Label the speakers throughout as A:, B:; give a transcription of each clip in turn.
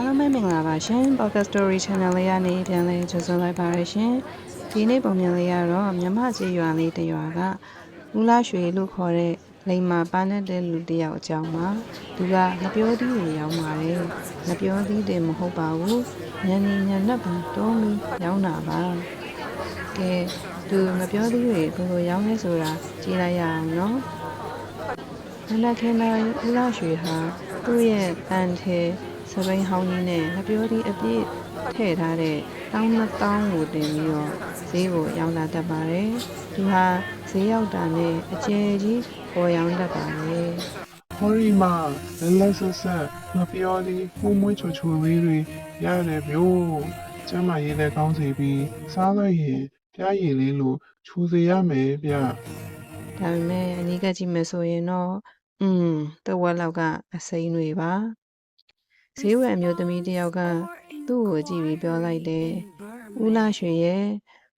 A: အားလုံးပဲမင်္ဂလာပါရှင် Podcast Story Channel လေးကနေပြန်လည်ကြိုဆိုလိုက်ပါရရှင်ဒီနေ့ပုံမြင်လေးကတော့မြမကြီးရွာလေးတစ်ရွာကဦးလာရွှေလို့ခေါ်တဲ့လိမ္မာပန်းတဲ့လူတစ်ယောက်အကြောင်းပါသူကငပြောသီးတွေရောင်းပါတယ်ငပြောသီးတွေမဟုတ်ပါဘူးညနေညနေပန်တုံးပြီးရောင်းတာပါကဲသူငပြောသီးတွေဘယ်လိုရောင်းလဲဆိုတာကြည့်လိုက်ရအောင်နော်မနက်ခင်းတိုင်းဦးလာရွှေဟာသူ့ရဲ့တန်ထဲ စပိန်ဟောင်းကြီးနဲ့ငပြောသီးအပြည့်ထည့်ထားတဲ့တောင်းနှစ်တောင်းကိုတင်ပြီးတော့ဈေးကိုရောင်းလာတတ်ပါတယ်။သူဟာဈေးရောက်တာနဲ့အကျယ်ကြီးပေါ်ရောင်းတတ်ပါတယ်
B: ဟောရီမာလက်လက်ဆက်ဆက်မပြောသည်မှုမွေးချွချွလေးတွေရတယ်ဗျို့ကျမ်းမာရေးလည်းကောင်းစီပြီးစားလိုက်ရင်ပြားရည်လေးလိုခြူစေရမယ်ဗျ။
A: ဒါပေမဲ့အနီးကပ်ကြည့်မယ်ဆိုရင်တော့อืมတဝက်လောက်ကအစိမ်းတွေပါ။ ဈေးဝယ်အမျိုးသမီးတစ်ယောက်ကသူ့ကိုကြည့်ပြီးပြောလိုက်တယ်။ဦးလာရွှေရဲ့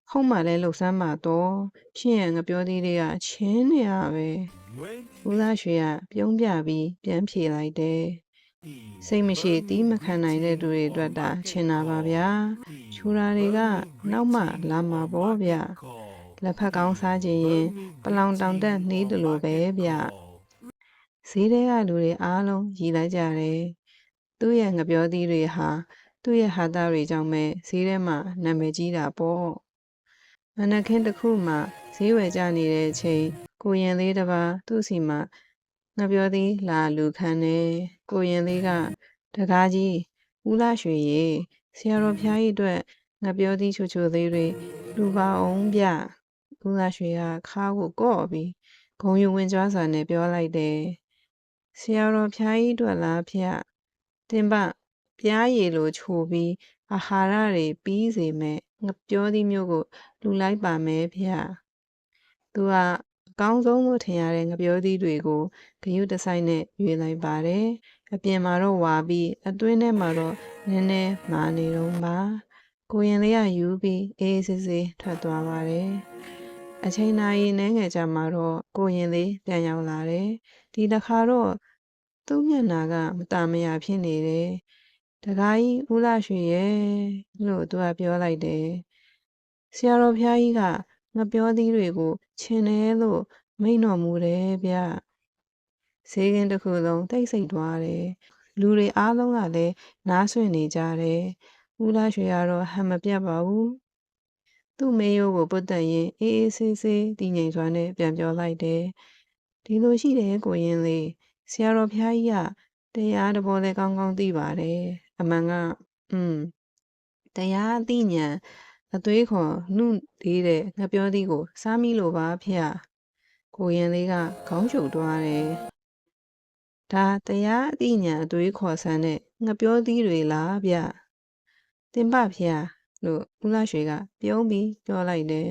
A: ခုံးမှလည်းလှုပ်ဆမ်းမှာတော့ဖြစ်ရင်ငပြောသေးတွေကချင်းနေရပဲ။ဦးလာရွှေကပြုံးပြပြီးပြန်ဖြေလိုက်တယ်။စိတ်မရှိတီးမခံနိုင်တဲ့သူတွေအတွက်ဒါချင်တာပါဗျာချူရာတွေကနောက်မှလာမှာပေါ့ဗျလက်ဖက်ကောင်းစားခြင်းရင်ပလောင်တောင်တက်နှေးတယ်လို့ပဲဗျဈေးထဲကလူတွေအားလုံးရည်လိုက်ကြတယ် သူ့ရဲ့ငပြောသီးတွေဟာသူ့ရဲ့ဟာတာတွေကြောင့်ပဲဈေးထဲမှာနာမည်ကြီးတာပေါ့မနက်ခင်းတစ်ခုမှဈေးဝယ်ကြနေတဲ့အချိန်ကိုရင်လေးတစ်ပါးသူ့စီမှာငါပြောသည်လာလူခန်းနေကိုရင်လေးကတကားကြီးဦးလာရွှေရေဆရာတော်ဖျားကြီးအတွက်ငါပြောသည်ချိုချိုသေးတွေလူပါအောင်ဗျဦးလာရွှေကခါကိုကော့ပြီးဂုံယူဝင်ကြွားစွာနဲ့ပြောလိုက်တယ်ဆရာတော်ဖျားကြီးအတွက်လားဖျ က်တင်ပပြားရည်လိုချိုပြီးအာဟာရတွေပြီးစေမဲ့ငါပြောသည်မျိုးကိုလူလိုက်ပါမယ်ဖျက်သူကအကောင်းဆုံးလို့ထင်ရတဲ့ငပြောသီးတွေကိုဂယုတဆိုင်နဲ့ရွေလိုက်ပါတယ်။အပြင်မှာတော့ဝါပြီးအတွင်းထဲမှာတော့နည်းနည်းမာနေတော့ပါ။ကိုရင်လေးကယူပြီးအေးဆေးဆေးထွက်သွားပါတယ်။အချိန်နာရီနှဲငယ်ကြာမှာတော့ကိုရင်လေးပြန်ရောက်လာတယ်။ဒီတစ်ခါတော့ သူ့မျက်နှာကမตาမယာဖြစ်နေတယ်။တခါကြီးဦးလာရွှေရဲ့လို့သူကပြောလိုက်တယ်။ဆရာတော်ဖျားကြီးကငပြောသီးတွေကိုချင်တယ်လို့မိန့်တော်မူတယ်ဗျဈေးကင်းတစ်ခုလုံးတိတ်ဆိတ်သွားတယ်လူတွေအားလုံးကလည်းနားဆွင့်နေကြတယ်ဦးလာရွှေကတော့ဟန်မပြတ်ပါဘူးသူ့မေယိုးကိုပုတ်တက်ရင်အေးအေးဆေးဆေးတည်ငြိမ်စွာနဲ့ပြန်ပြောလိုက်တယ်ဒီလိုရှိတယ်ကိုရင်လေး ဆရာတော်ဖျားကြီးကတရားတော်လည်းကောင်းကောင်းသိပါတယ်အမှန်ကอืมတရားအသိဉာဏ်အသွေးခွန်နှုသေးတဲ့ငပြောသီးကို စားမိလို့ပါဖေ။ကိုရင်လေးကခေါင်းရှုပ်သွားတယ်။ဒါတရားအသိဉာဏ်အသွေးခေါ်ဆန်းတဲ့ငပြောသီးတွေလားဗျ။တင်ပဖေလို့ဦးလာရွှေက ပြုံးပြီးပြောလိုက်တယ်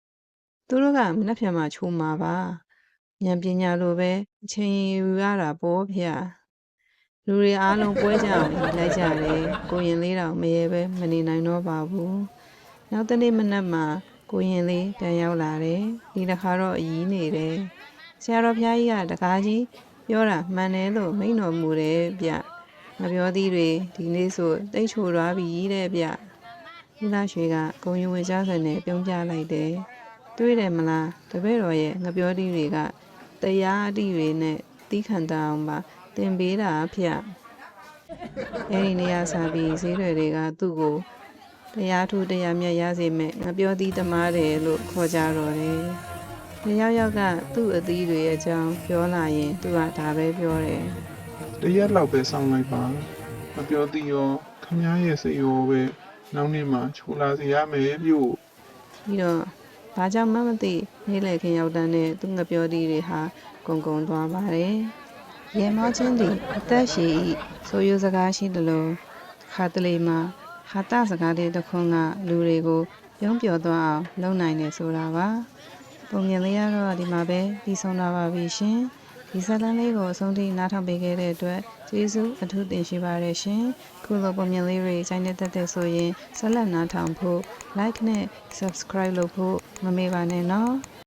A: ။သူတို့ကမနှက်ဖြံမှာချိုးမှာပါ။ ဉာဏ်ပညာလိုပဲအချိန်ယူရတာပေါ့ဖေ။လူတွေအားလုံးပွဲကြအောင်လိုက်ကြတယ်။ကိုရင်လေးတော့မရေပဲမနေနိုင်တော့ပါဘူး။နောက်တနေ့မနက်မှာကိုရင်လေးပြန်ရောက်လာတယ်။ဒီတစ်ခါတော့အยีးနေတယ်။ဆရာတော်ဖျားကြီးကတကားကြီးပြောတာမှန်တယ်လို့မိန့်တော်မူတယ်ဗျ။မပြောသီးတွေဒီနေ့ဆိုတိတ်ချိုသွားပြီတဲ့ဗျ။ဦးလာရွှေကဂုံယူဝင်ကြဆန်နဲ့ပြုံးပြလိုက်တယ်။တွေးတယ်မလားတပည့်တော်ရဲ့ငပြောသီးတွေက တရားအတိတွေနဲ့တီးခံတအောင်ပါသင်ပေးတာဗျ။အဲဒီနေရာစားပြီးဈေးတွေတွေကသူ့ကိုတရားထူးတရားမြတ်ရစေမဲ့ငါပြောသီးသမားတယ်လို့ခေါ်ကြတော့တယ်။တယောက်ယောက်ကသူ့အသီးတွေရဲ့အကြောင်းပြောလာရင်သူကဒါပဲပြောတယ်
B: တရက်လောက်ပဲစောင့်လိုက်ပါမပြောသည်ရောခမားရဲ့စိတ်ရောပဲနောက်နေ့မှခြူလာစေရမယ်ဗျို့။
A: ပြီးတော့ ဘာကြောင့်မှမသိနေလေခင်ရောက်တဲ့နဲ့သူငါပြောသီးတွေဟာဂုံဂုံသွားပါတယ်။ရေမောချင်းသည်အသက်ရှည်ဤဆိုရိုးစကားရှိသလိုခါတလေမှာဟာတစကားလေးတစ်ခွန်းကလူတွေကိုပြုံးပြော်သွားအောင်လုပ်နိုင်တယ်ဆိုတာပါ။ပုံမြင်လေးကတော့ဒီမှာပဲပြီးဆုံးလာပါပြီရှင်။ ဒီဇာတ်လမ်းလေးကိုအဆုံးထိနားထောင်ပေးခဲ့တဲ့အတွက်ကျေးဇူးအထူးတင်ရှိပါတယ်ရှင်။ခုလိုပုံမြင်လေးတွေစိုင်းနေတတ်တဲ့ဆိုရင်ဆက်လက်နားထောင်ဖို့ like နဲ့ subscribe လုပ်ဖို့မမေ့ပါနဲ့နော်။